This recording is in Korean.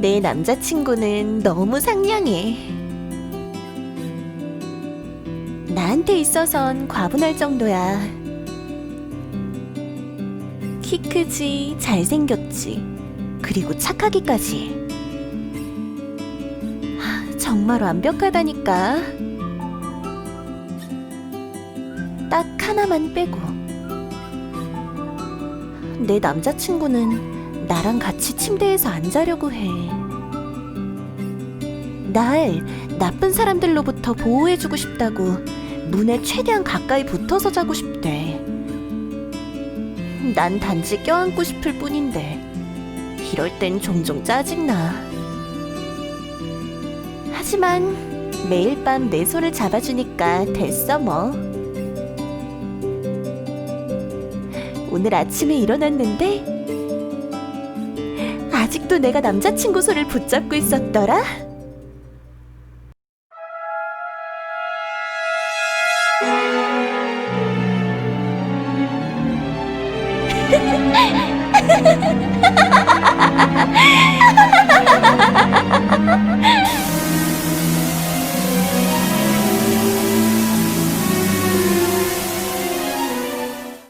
내 남자친구는 너무 상냥해. 나한테 있어선 과분할 정도야. 키 크지, 잘생겼지, 그리고 착하기까지. 하, 정말 완벽하다니까. 딱 하나만 빼고. 내 남자친구는 나랑 같이 침대에서 안 자려고 해. 날 나쁜 사람들로부터 보호해주고 싶다고 문에 최대한 가까이 붙어서 자고 싶대. 난 단지 껴안고 싶을 뿐인데 이럴 땐 종종 짜증나. 하지만 매일 밤 내 손을 잡아주니까 됐어 뭐. 오늘 아침에 일어났는데 아직도 내가 남자친구 손을 붙잡고 있었더라.